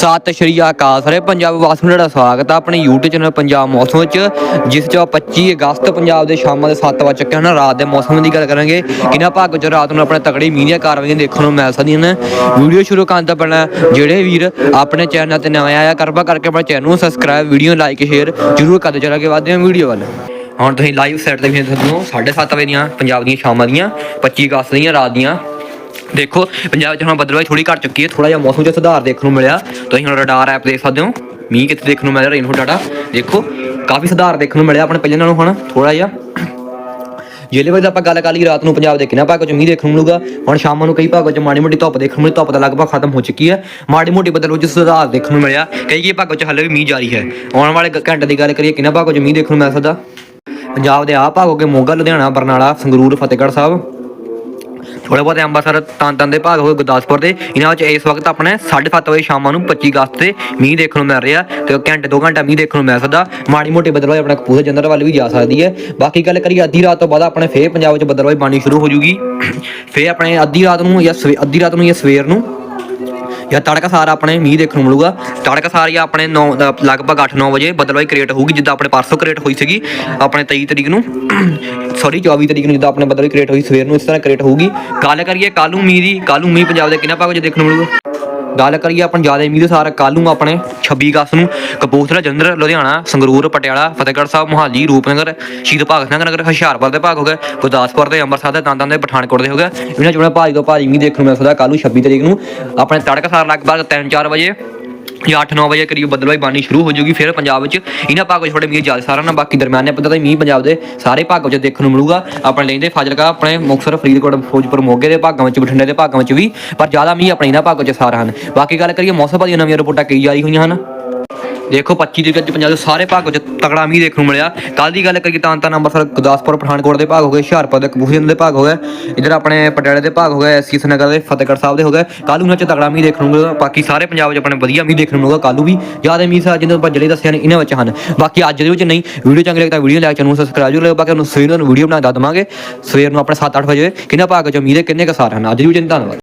ਸਤਿ ਸ਼੍ਰੀ ਅਕਾਲ ਸਾਰੇ ਪੰਜਾਬ ਵਾਸੀਆਂ ਨੂੰ ਤੁਹਾਡਾ ਸਵਾਗਤ ਹੈ ਆਪਣੇ YouTube ਚੈਨਲ ਪੰਜਾਬ ਮੌਸਮ ਵਿੱਚ, ਜਿਸ ਚ ਆਪਾਂ 25 ਅਗਸਤ ਪੰਜਾਬ ਦੇ ਸ਼ਾਮਾਂ ਦੇ 7 ਵਜੇ ਚੱਕੇ ਹਨ, ਰਾਤ ਦੇ ਮੌਸਮ ਦੀ ਗੱਲ ਕਰਾਂਗੇ। ਕਿਨਾਂ ਭਾਗ ਚ ਰਾਤ ਨੂੰ ਆਪਣੇ ਤਕੜੀ ਮੀਂਹ ਦੀਆਂ ਕਾਰਵਾਈਆਂ ਦੇਖਣ ਨੂੰ ਮਿਲ ਸਕਦੀਆਂ ਨੇ। ਵੀਡੀਓ ਸ਼ੁਰੂ ਕਰਨ ਤੋਂ ਪਹਿਲਾਂ ਜਿਹੜੇ ਵੀਰ ਆਪਣੇ ਚੈਨਲ ਤੇ ਨਵੇਂ ਆਇਆ ਕਿਰਪਾ ਕਰਕੇ ਆਪਣੇ ਚੈਨਲ ਨੂੰ ਸਬਸਕ੍ਰਾਈਬ ਵੀਡੀਓ ਲਾਈਕ ਸ਼ੇਅਰ ਜ਼ਰੂਰ ਕਰਦੇ ਦਿਓ, ਚਲਾ ਹਾਂ ਵੀਡੀਓ ਵੱਲ। ਹੁਣ ਤੁਸੀਂ ਲਾਈਵ ਸੈਟ ਤੇ ਵੀ ਦੇਖ ਸਕਦੇ ਹੋ 7:30 ਵਜੇ ਦੀਆਂ ਪੰਜਾਬ ਦੀਆਂ ਸ਼ਾਮਾਂ ਦੀਆਂ 25 ਅਗਸਤ ਦੀਆਂ, ਰਾਤ ਦੀਆਂ। ਦੇਖੋ, ਪੰਜਾਬ 'ਚ ਹੁਣ ਬਦਲਵਾਈ ਥੋੜੀ ਘਟ ਚੁੱਕੀ ਹੈ ਥੋੜਾ ਜਿਹਾ ਮੌਸਮ 'ਚ ਸੁਧਾਰ ਦੇਖਣ ਨੂੰ ਮਿਲਿਆ। ਤੁਸੀਂ ਹੁਣ ਰਡਾਰ ਐਪ ਦੇਖ ਸਕਦੇ ਹੋ, ਮੀਂਹ ਕਿੱਥੇ ਦੇਖਣ ਨੂੰ ਮਿਲ ਰਿਹਾ ਰੇਨਫੋ ਡਾਟਾ ਦੇਖੋ, ਕਾਫੀ ਸੁਧਾਰ ਦੇਖਣ ਨੂੰ ਮਿਲਿਆ ਆਪਣੇ ਪਹਿਲਾਂ ਨਾਲੋਂ ਹੁਣ ਥੋੜਾ ਜਿਹਾ। ਜਿਹੜੇ ਵਿੱਚ ਆਪਾਂ ਗੱਲ ਕਰ ਲਈ ਰਾਤ ਨੂੰ ਪੰਜਾਬ ਦੇ ਕਿੰਨਾ ਭਾਗਾਂ 'ਚ ਮੀਂਹ ਦੇਖਣ ਨੂੰ ਮਿਲੂਗਾ। ਹੁਣ ਸ਼ਾਮ ਨੂੰ ਕਈ ਭਾਗਾਂ 'ਚ ਮਾੜੀ ਮੋਟੀ ਧੁੱਪ ਦੇਖਣ ਨੂੰ ਮਿਲੀ, ਧੁੱਪ ਤਾਂ ਲਗਭਗ ਖਤਮ ਹੋ ਚੁੱਕੀ ਹੈ। ਮਾੜੀ ਮੋਟੀ ਬਦਲ ਵਿੱਚ ਸੁਧਾਰ ਦੇਖਣ ਨੂੰ ਮਿਲਿਆ। ਕਈ ਕਈ ਭਾਗਾਂ 'ਚ ਹਲੇ ਵੀ ਮੀਂਹ ਜਾਰੀ ਹੈ। ਆਉਣ ਵਾਲੇ ਗ- ਘੰਟੇ ਦੀ ਗੱਲ ਕਰੀਏ, ਕਿੰਨਾ ਭਾਗਾਂ 'ਚ ਮੀਂਹ ਦੇਖਣ ਨੂੰ ਮਿਲ ਸਕਦਾ? ਪੰਜਾਬ ਦੇ ਆਹ ਭਾਗ ਹੋ ਗਏ, ਮੋਗਾ, ਲੁਧਿਆਣਾ, ਬਰਨਾਲਾ, ਸੰਗਰੂਰ, ਫਤਿਹਗੜ੍ਹ ਸਾਹਿਬ। ਥੋੜੇ ਬਹੁਤ ਅੰਮ੍ਰਿਤਸਰ ਤਾਂ ਤਾਂ ਦੇ ਭਾਗ ਹੋਏ ਗੁਰਦਾਸਪੁਰ ਦੇ। ਇਹਨਾਂ ਵਿੱਚ ਇਸ ਵਕਤ ਆਪਣੇ 7:30 ਵਜੇ ਸ਼ਾਮਾਂ ਨੂੰ 25 ਅਗਸਤ ਤੇ ਮੀਂਹ ਦੇਖਣ ਨੂੰ ਮਿਲ ਰਿਹਾ ਤੇ ਘੰਟੇ ਦੋ ਘੰਟਾ ਮੀਂਹ ਦੇਖਣ ਨੂੰ ਮਿਲ ਸਕਦਾ। ਮਾੜੀ ਮੋਟੀ ਬਦਲਵਾਈ ਆਪਣੇ ਕਪੂਰ ਜੰਦਰ ਵੱਲ ਵੀ ਜਾ ਸਕਦੀ ਹੈ। ਬਾਕੀ ਗੱਲ ਕਰੀਏ ਅੱਧੀ ਰਾਤ ਤੋਂ ਬਾਅਦ ਆਪਣੇ ਫੇਰ ਪੰਜਾਬ ਵਿੱਚ ਬਦਲਵਾਈ ਬਾਣੀ ਸ਼ੁਰੂ ਹੋ ਜੂਗੀ। ਫੇਰ ਆਪਣੇ ਅੱਧੀ ਰਾਤ ਨੂੰ ਜਾਂ ਸਵੇ- ਅੱਧੀ ਰਾਤ ਨੂੰ ਜਾਂ ਸਵੇਰ ਨੂੰ ਜਾਂ ਤੜਕਾ ਸਾਰਾ ਆਪਣੇ ਮੀਂਹ ਦੇਖਣ ਨੂੰ ਮਿਲੂਗਾ। ਤੜਕਾ ਸਾਰ ਜਾਂ ਆਪਣੇ 9 ਲਗਭਗ 8-9 ਵਜੇ ਬਦਲਵਾਈ ਕ੍ਰੀਏਟ ਹੋਊਗੀ, ਜਿੱਦਾਂ ਆਪਣੇ ਪਰਸੋਂ ਕ੍ਰੀਏਟ ਹੋਈ ਸੀਗੀ, ਆਪਣੇ 23 ਤਰੀਕ ਨੂੰ। ਸੌਰੀ 24 ਤਰੀਕ ਨੂੰ ਜਿੱਦਾਂ ਆਪਣੇ ਬਦਲਵਾਈ ਕ੍ਰੀਏਟ ਹੋਈ, ਸਵੇਰ ਨੂੰ ਇਸ ਤਰ੍ਹਾਂ ਕ੍ਰੀਏਟ ਹੋਊਗੀ। ਗੱਲ ਕਰੀਏ ਕੱਲ੍ਹ ਨੂੰ ਮੀਂਹ ਦੀ, ਕੱਲ੍ਹ ਨੂੰ ਮੀਂਹ ਪੰਜਾਬ ਦੇ ਕਿੰਨਾ ਭਾਗ 'ਚ ਦੇਖਣ ਨੂੰ ਮਿਲੂਗਾ? ਗੱਲ ਕਰੀਏ ਆਪਾਂ ਜ਼ਿਆਦਾ ਮੀਂਹ ਦੇ ਸਾਰ, ਕੱਲ੍ਹ ਨੂੰ ਆਪਣੇ 26 ਅਗਸਤ ਨੂੰ ਕਪੂਰਥਲਾ, ਜਲੰਧਰ, ਲੁਧਿਆਣਾ, ਸੰਗਰੂਰ, ਪਟਿਆਲਾ, ਫਤਿਹਗੜ੍ਹ ਸਾਹਿਬ, ਮੋਹਾਲੀ, ਰੂਪਨਗਰ, ਸ਼ਹੀਦ ਭਗਤ ਸਿੰਘ ਨਗਰ, ਹੁਸ਼ਿਆਰਪੁਰ ਦੇ ਭਾਗ ਹੋ ਗਏ, ਗੁਰਦਾਸਪੁਰ ਦੇ ਅੰਮ੍ਰਿਤਸਰ ਦੇ ਤਾਂਤਾਂ ਦੇ ਪਠਾਨਕੋਟ ਦੇ ਹੋ ਗਏ। ਇਹਨਾਂ ਚੋਂ ਭਾਰੀ ਤੋਂ ਭਾਰੀ ਮੀਂਹ ਦੇਖਣ ਨੂੰ ਮਿਲ ਸਕਦਾ, ਕੱਲ੍ਹ ਨੂੰ 26 ਤਰੀਕ ਨੂੰ ਆਪਣੇ ਤੜਕਸਾਰ ਲਗਭਗ 3-4 ਵਜੇ ਜਾਂ 8-9 ਵਜੇ ਕਰੀਬ ਬੱਦਲਵਾਈ ਬਾਣੀ ਸ਼ੁਰੂ ਹੋ ਜੂਗੀ, ਫਿਰ ਪੰਜਾਬ ਵਿੱਚ ਇਹਨਾਂ ਭਾਗਾਂ 'ਚ ਥੋੜੇ ਮੀਂਹ ਜ਼ਿਆਦਾ ਸਾਰਾ ਨਾ, ਬਾਕੀ ਦਰਮਿਆਨੇ ਪੱਧਰ ਤੇ ਮੀਂਹ ਪੰਜਾਬ ਦੇ ਸਾਰੇ ਭਾਗਾਂ 'ਚ ਦੇਖਣ ਨੂੰ ਮਿਲੂਗਾ। ਆਪਣੇ ਲੈਂਦੇ ਫਾਜ਼ਿਲਕਾ, ਆਪਣੇ ਮੁਕਤਸਰ, ਫਰੀਦਕੋਟ ਫੋਜਪੁਰ ਮੋਗੇ ਦੇ ਭਾਗਾਂ ਵਿੱਚ, ਬਠਿੰਡੇ ਦੇ ਭਾਗਾਂ ਵਿੱਚ ਵੀ, ਪਰ ਜ਼ਿਆਦਾ ਮੀਂਹ ਆਪਣੇ ਇਹਨਾਂ ਭਾਗਾਂ 'ਚ ਸਾਰਾ ਹਨ। ਬਾਕੀ ਗੱਲ ਕਰੀਏ ਮੌਸਮ ਦੀਆਂ ਨਵੀਆਂ ਰਿਪੋਰਟਾਂ ਕਈ ਜਾਰੀ ਹੋਈਆਂ ਹਨ। ਦੇਖੋ 25 ਦੇ ਵਿੱਚ ਪੰਜਾਬ ਦੇ ਸਾਰੇ ਭਾਗ ਵਿੱਚ ਤਕੜਾ ਮੀਂਹ ਦੇਖਣ ਨੂੰ ਮਿਲਿਆ। ਕੱਲ ਦੀ ਗੱਲ ਕਰੀਏ ਤਾਂ ਤਾਂ ਅੰਮ੍ਰਿਤਸਰ, ਗੁਰਦਾਸਪੁਰ, ਪਠਾਨਕੋਟ ਦੇ ਭਾਗ ਹੋ ਗਏ, ਹੁਸ਼ਿਆਰਪੁਰ ਦੇ ਕਪੂਰਥਲੇ ਦੇ ਭਾਗ ਹੋ ਗਏ, ਇਧਰ ਆਪਣੇ ਪਟਿਆਲੇ ਦੇ ਭਾਗ ਹੋ ਗਏ, ਸੀਸ ਨਗਰ ਦੇ, ਫਤਿਹਗੜ੍ਹ ਸਾਹਿਬ ਦੇ ਹੋ ਗਏ। ਕੱਲ੍ਹ ਨੂੰ ਚ ਤਕੜਾ ਮੀਂਹ ਦੇਖਣ ਨੂੰ ਮਿਲੂਗਾ, ਬਾਕੀ ਸਾਰੇ ਪੰਜਾਬ 'ਚ ਆਪਣੇ ਵਧੀਆ ਮੀਂਹ ਦੇਖਣ ਨੂੰ ਮਿਲੂਗਾ ਕੱਲ੍ਹ ਵੀ। ਜ਼ਿਆਦਾ ਮੀਂਹ ਸਾ ਜਿੰਨੇ ਆਪਾਂ ਜਿਹੜੇ ਦੱਸਿਆ ਨੇ, ਇਹਨਾਂ ਵਿੱਚ ਹਨ। ਬਾਕੀ ਅੱਜ ਦੇ ਵਿੱਚ ਨਹੀਂ, ਵੀਡੀਓ ਚੰਗੀ ਲੱਗੇ ਤਾਂ ਵੀਡੀਓ ਲਾਈਕ ਚੈਨਲ ਨੂੰ ਸਬਸਕ੍ਰਾਈਬ ਜ਼ਰੂਰ ਕਰੋ ਬਾਕੀ ਨੂੰ ਸਵੇਰ ਨੂੰ ਵੀਡੀਓ ਬਣਾ ਦੱਸ ਦਵਾਂਗੇ। ਸਵੇਰ ਨੂੰ ਆਪਣੇ 7-8 ਵਜੇ ਕਿੰਨਾ ਭਾਗ 'ਚ ਮੀਂਹ ਦੇ ਕਿੰਨੇ ਕੁ ਸਾਰ ਹਨ। ਅੱਜ ਦੀ ਵਿੱਚ ਧੰਨਵਾਦ।